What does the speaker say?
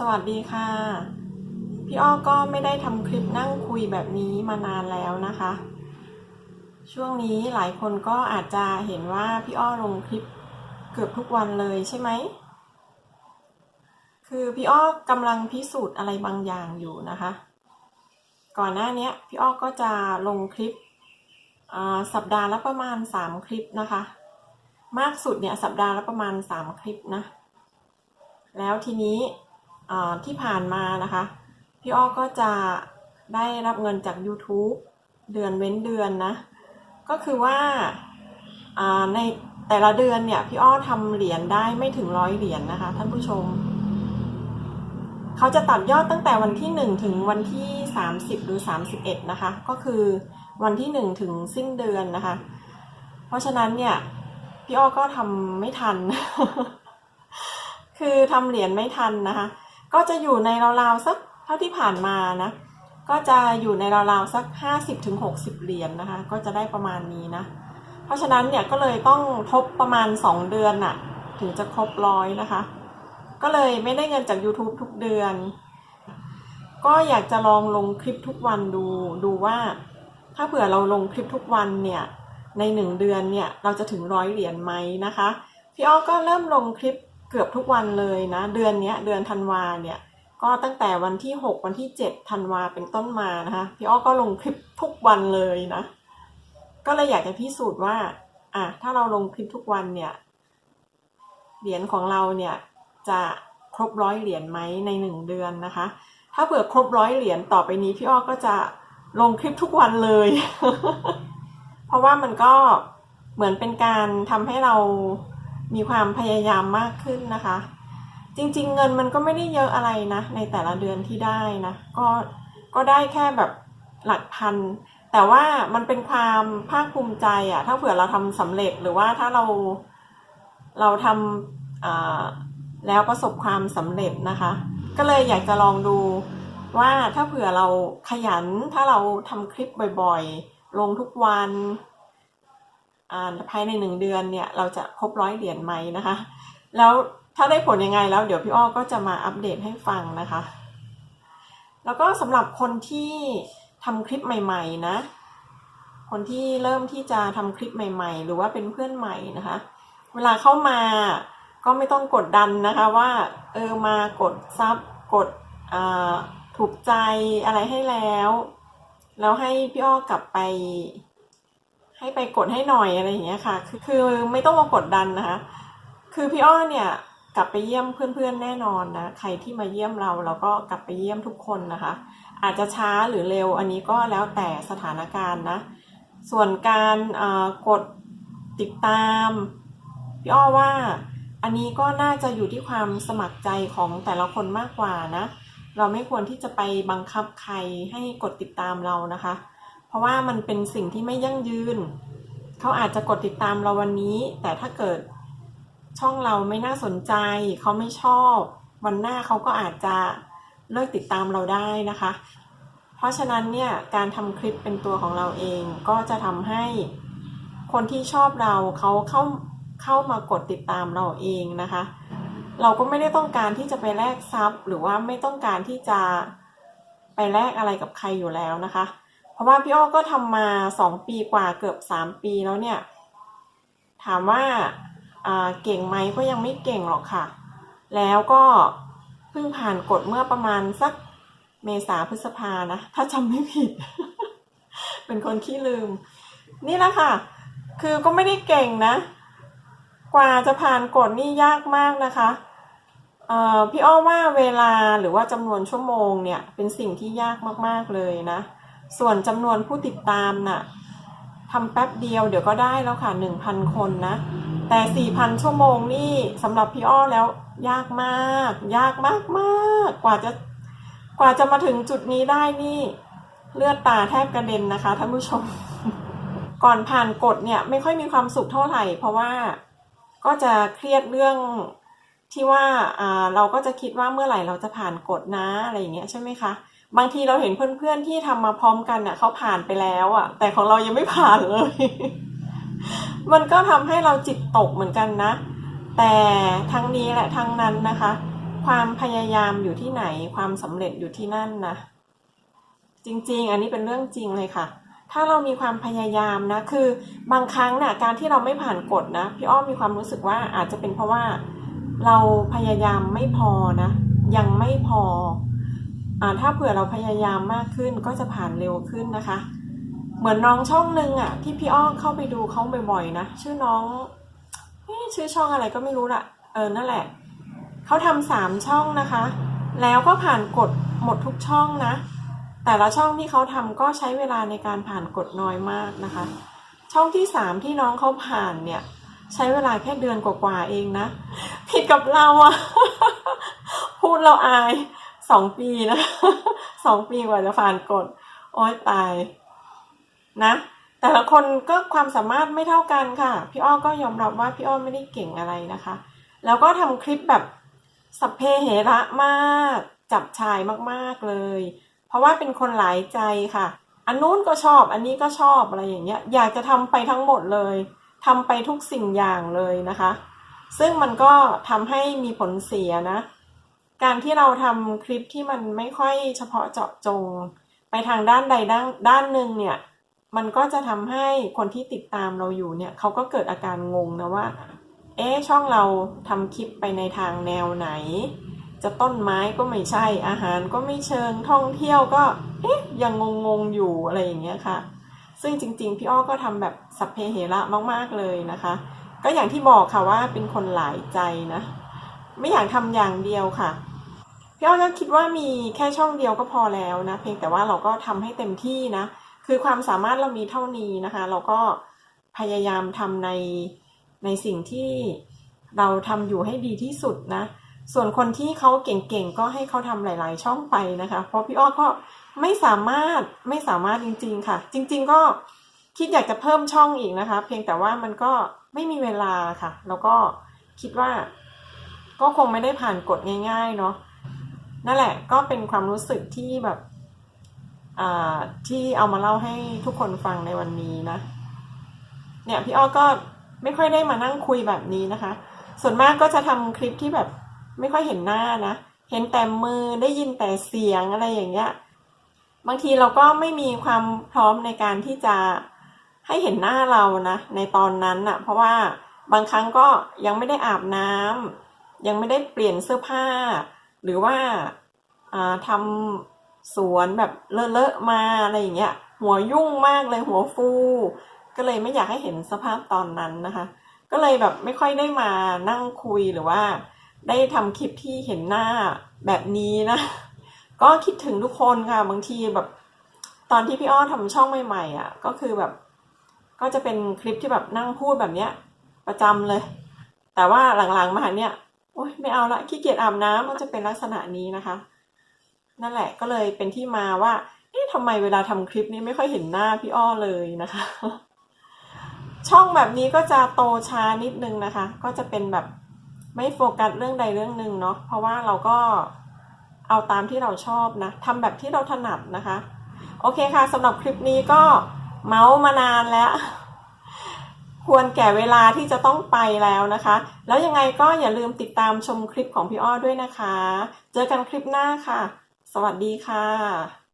สวัสดีค่ะ พี่อ้อก็ไม่ได้ทำคลิปนั่งคุยแบบนี้มานานแล้วนะคะ ช่วงนี้หลายคนก็อาจจะเห็นว่าพี่อ้อลงคลิปเกือบทุกวันเลยใช่ไหม คือพี่อ้อกำลังพิสูจน์อะไรบางอย่างอยู่นะคะ ก่อนหน้านี้พี่อ้อก็จะลงคลิปสัปดาห์ละประมาณสามคลิปนะคะ มากสุดเนี่ยสัปดาห์ละประมาณสามคลิปนะ แล้วทีนี้ ที่ผ่านมานะคะ พี่อ้อก็จะได้รับเงินจาก YouTube เดือนเว้นเดือนนะ ก็คือว่าในแต่ละเดือนเนี่ยพี่อ้อทำเหรียญได้ไม่ถึงร้อยเหรียญนะคะ ท่านผู้ชม เขาจะตัดยอดตั้งแต่วันที่ 1 ถึงวันที่ 30 หรือ 31 นะคะ ก็คือวันที่ 1 ถึงสิ้นเดือนนะคะ เพราะฉะนั้นเนี่ยพี่อ้อก็ทำไม่ทัน คือทำเหรียญไม่ทันนะคะ ก็จะอยู่ในราวๆสักเท่าที่ผ่านมานะ ก็จะอยู่ในราวๆสัก 50ถึง60 เหรียญนะคะ ก็จะได้ประมาณนี้นะ เพราะฉะนั้นเนี่ยก็เลยต้องทบประมาณ 2 เดือนน่ะ ถึงจะครบร้อยนะคะ ก็เลยไม่ได้เงินจาก YouTube ทุกเดือน ก็อยากจะลองลงคลิปทุกวันดูดูว่า ถ้าเผื่อเราลงคลิปทุกวันเนี่ยในหนึ่งเดือนเนี่ยเราจะถึงร้อยเหรียญไหมนะคะพี่อ้อก็เริ่มลงคลิป กือบทุกวันเลยนะ เดือนนี้เดือนธันวาเนี่ย ก็ตั้งแต่วันที่ 6 วันที่ 7 ธันวาเป็นต้นมานะคะพี่อ้อก็ลงคลิปทุกวันเลยนะ ก็เลยอยากจะพิสูจน์ว่าอะถ้าเราลงคลิปทุกวันเนี่ยเหรียญของเราเนี่ยจะครบร้อยเหรียญไหมในหนึ่งเดือนนะคะ ถ้าเผื่อครบร้อยเหรียญต่อไปนี้พี่อ้อก็จะลงคลิปทุกวันเลย เพราะว่ามันก็เหมือนเป็นการทำให้เรา มีความพยายามมากขึ้นนะคะ จริงๆ เงินมันก็ไม่ได้เยอะอะไรนะ ในแต่ละเดือนที่ได้นะ ก็ก็ได้แค่แบบหลักพัน แต่ว่ามันเป็นความภาคภูมิใจอะถ้าเผื่อเราทำสำเร็จหรือว่าถ้าเราเราทำแล้วประสบความสำเร็จนะคะ ก็เลยอยากจะลองดูว่าถ้าเผื่อเราขยันถ้าเราทำคลิปบ่อยๆ ลงทุกวัน ภายในหนึ่งเดือนเนี่ยเราจะครบร้อยเหรียญไหมนะคะ แล้วถ้าได้ผลยังไงแล้วเดี๋ยวพี่อ้อก็จะมาอัปเดตให้ฟังนะคะ แล้วก็สำหรับคนที่ทำคลิปใหม่ ๆ นะ คนที่เริ่มที่จะทำคลิปใหม่ ๆ หรือว่าเป็นเพื่อนใหม่นะคะ เวลาเข้ามาก็ไม่ต้องกดดันนะคะว่าเออมากดซับกดถูกใจอะไรให้แล้ว แล้วให้พี่อ้อกลับไป ให้ไปกดให้หน่อยอะไรอย่างเงี้ยค่ะ คือคือไม่ต้องมากดดันนะคะ คือพี่อ้อเนี่ยกลับไปเยี่ยมเพื่อนๆแน่นอนนะ ใครที่มาเยี่ยมเราเราก็กลับไปเยี่ยมทุกคนนะคะ อาจจะช้าหรือเร็วอันนี้ก็แล้วแต่สถานการณ์นะ ส่วนการกดติดตามพี่อ้อว่าอันนี้ก็น่าจะอยู่ที่ความสมัครใจของแต่ละคนมากกว่านะ เราไม่ควรที่จะไปบังคับใครให้กดติดตามเรานะคะ ราะว่ามันเป็นสิ่งที่ไม่ยั่งยืน เขาอาจจะกดติดตามเราวันนี้ แต่ถ้าเกิดช่องเราไม่น่าสนใจ เขาไม่ชอบ วันหน้าเขาก็อาจจะเลิกติดตามเราได้นะคะ เพราะฉะนั้นเนี่ยการทำคลิปเป็นตัวของเราเองก็จะทำให้คนที่ชอบเราเขาเข้าเข้ามากดติดตามเราเองนะคะ เราก็ไม่ได้ต้องการที่จะไปแลกซับหรือว่าไม่ต้องการที่จะไปแลกอะไรกับใครอยู่แล้วนะคะ เพราะว่าพี่อ้อก็ทำมาสองปีกว่าเกือบสามปีแล้วเนี่ย ถามว่าเก่งไหมก็ยังไม่เก่งหรอกค่ะ แล้วก็เพิ่งผ่านกฎเมื่อประมาณสักเมษาพฤษภานะ ถ้าจำไม่ผิด เป็นคนขี้ลืม นี่แหละค่ะ คือก็ไม่ได้เก่งนะ กว่าจะผ่านกฎนี่ยากมากนะคะพี่อ้อว่าเวลาหรือว่าจำนวนชั่วโมงเนี่ย เป็นสิ่งที่ยากมากๆเลยนะ ส่วนจำนวนผู้ติดตามน่ะทำแป๊บเดียวเดี๋ยวก็ได้แล้วค่ะหนึ่งพันคนนะ แต่สี่พันชั่วโมงนี่สำหรับพี่อ้อแล้วยากมาก ยากมากมากกว่าจะกว่าจะมาถึงจุดนี้ได้นี่ เลือดตาแทบกระเด็นนะคะท่านผู้ชม ก่อนผ่านกฎเนี่ยไม่ค่อยมีความสุขเท่าไหร่ เพราะว่าก็จะเครียดเรื่องที่ว่าอ่าเราก็จะคิดว่าเมื่อไหร่เราจะผ่านกฎนะอะไรอย่างเงี้ยใช่ไหมคะ บางทีเราเห็นเพื่อนๆที่ทำมาพร้อมกันน่ะเขาผ่านไปแล้วอะ แต่ของเรายังไม่ผ่านเลย มันก็ทำให้เราจิตตกเหมือนกันนะ แต่ทั้งนี้และทั้งนั้นนะคะ ความพยายามอยู่ที่ไหน ความสำเร็จอยู่ที่นั่นนะจริง ๆ อันนี้เป็นเรื่องจริงเลยค่ะ ถ้าเรามีความพยายามนะ คือบางครั้งนี่ยการที่เราไม่ผ่านกฎนะพี่อ้อมมีความรู้สึกว่าอาจจะเป็นเพราะว่า เราพยายามไม่พอนะ ยังไม่พอ ถ้าเผื่อเราพยายามมากขึ้นก็จะผ่านเร็วขึ้นนะคะ เหมือนน้องช่องหนึ่งอะที่พี่อ้อเข้าไปดูเขาบ่อยๆนะชื่อน้องชื่อช่องอะไรก็ไม่รู้ละเออนั่นแหละเขาทำสามช่องนะคะ แล้วก็ผ่านกฎหมดทุกช่องนะ แต่ละช่องที่เขาทำก็ใช้เวลาในการผ่านกฎน้อยมากนะคะ ช่องที่สามที่น้องเขาผ่านเนี่ย ใช้เวลาแค่เดือนกว่าๆเองนะ ผิดกับเราอะพูดเราอาย สองปีนะสองปีกว่าจะผ่านกฎโอ้ยตาย นะ แต่ละคนก็ความสามารถไม่เท่ากันค่ะ พี่อ้อก็ยอมรับว่าพี่อ้อไม่ได้เก่งอะไรนะคะ แล้วก็ทำคลิปแบบสัพเพเหระมากจับชายมากๆเลย เพราะว่าเป็นคนหลายใจค่ะ อันนู้นก็ชอบ อันนี้ก็ชอบอะไรอย่างเงี้ย อยากจะทำไปทั้งหมดเลยทำไปทุกสิ่งอย่างเลยนะคะ ซึ่งมันก็ทำให้มีผลเสียนะ การที่เราทำคลิปที่มันไม่ค่อยเฉพาะเจาะจง ไปทางด้านใดด้านด้านหนึ่งเนี่ย มันก็จะทำให้คนที่ติดตามเราอยู่เนี่ยเขาก็เกิดอาการงงนะว่า เอ๊ช่องเราทำคลิปไปในทางแนวไหน จะต้นไม้ก็ไม่ใช่ อาหารก็ไม่เชิงท่องเที่ยวก็ เอ๊ะยังงงๆอยู่อะไรอย่างเงี้ยค่ะ ซึ่งจริง ๆ พี่อ้อก็ทำแบบสัพเพเหระมากๆเลยนะคะ ก็อย่างที่บอกค่ะว่าเป็นคนหลายใจนะ ไม่อยากทำอย่างเดียวค่ะพี่อ้อก็คิดว่ามีแค่ช่องเดียวก็พอแล้วนะ เพียงแต่ว่าเราก็ทำให้เต็มที่นะ คือความสามารถเรามีเท่านี้นะคะ เราก็พยายามทำในในสิ่งที่เราทำอยู่ให้ดีที่สุดนะ ส่วนคนที่เขาเก่งๆ ก็ให้เขาทำหลาย ๆ ช่องไปนะคะ เพราะพี่อ้อก็ไม่สามารถไม่สามารถจริง ๆ ค่ะ จริง ๆ ก็คิดอยากจะเพิ่มช่องอีกนะคะ เพียงแต่ว่ามันก็ไม่มีเวลาค่ะ แล้วก็คิดว่า ก็คงไม่ได้ผ่านกฎง่าย ๆ เนาะนั่นแหละก็เป็นความรู้สึกที่แบบที่เอามาเล่าให้ทุกคนฟังในวันนี้นะ เนี่ยพี่อ้อก็ไม่ค่อยได้มานั่งคุยแบบนี้นะคะ ส่วนมากก็จะทำคลิปที่แบบไม่ค่อยเห็นหน้านะ เห็นแต่มือได้ยินแต่เสียงอะไรอย่างเงี้ย บางทีเราก็ไม่มีความพร้อมในการที่จะให้เห็นหน้าเรานะ ในตอนนั้นอะเพราะว่าบางครั้งก็ยังไม่ได้อาบน้ำ ยังไม่ได้เปลี่ยนเสื้อผ้า หรือว่าอ่าทำสวนแบบเลอะๆมาอะไรอย่างเงี้ยหัวยุ่งมากเลยหัวฟู ก็เลยไม่อยากให้เห็นสภาพตอนนั้นนะคะ ก็เลยแบบไม่ค่อยได้มานั่งคุยหรือว่า ได้ทำคลิปที่เห็นหน้าแบบนี้นะ ก็คิดถึงทุกคนค่ะบางทีแบบตอนที่พี่อ้อทำช่องใหม่ๆอะก็คือแบบ ก็จะเป็นคลิปที่แบบนั่งพูดแบบเนี้ยประจำเลย แต่ว่าหลังๆมาเนี่ย โอ๊ยไม่เอาละขี้เกียจอาบน้ำก็จะเป็นลักษณะนี้นะคะ นั่นแหละก็เลยเป็นที่มาว่าเอ๊ะทำไมเวลาทำคลิปนี้ไม่ค่อยเห็นหน้าพี่อ้อเลยนะคะ ช่องแบบนี้ก็จะโตช้านิดนึงนะคะ ก็จะเป็นแบบไม่โฟกัสเรื่องใดเรื่องหนึ่งเนาะเพราะว่าเราก็เอาตามที่เราชอบนะทำแบบที่เราถนัดนะคะ โอเคค่ะสำหรับคลิปนี้ก็เมาส์มานานแล้ว ควรแก่เวลาที่จะต้องไปแล้วนะคะ แล้วยังไงก็อย่าลืมติดตามชมคลิปของพี่อ้อด้วยนะคะ เจอกันคลิปหน้าค่ะ สวัสดีค่ะ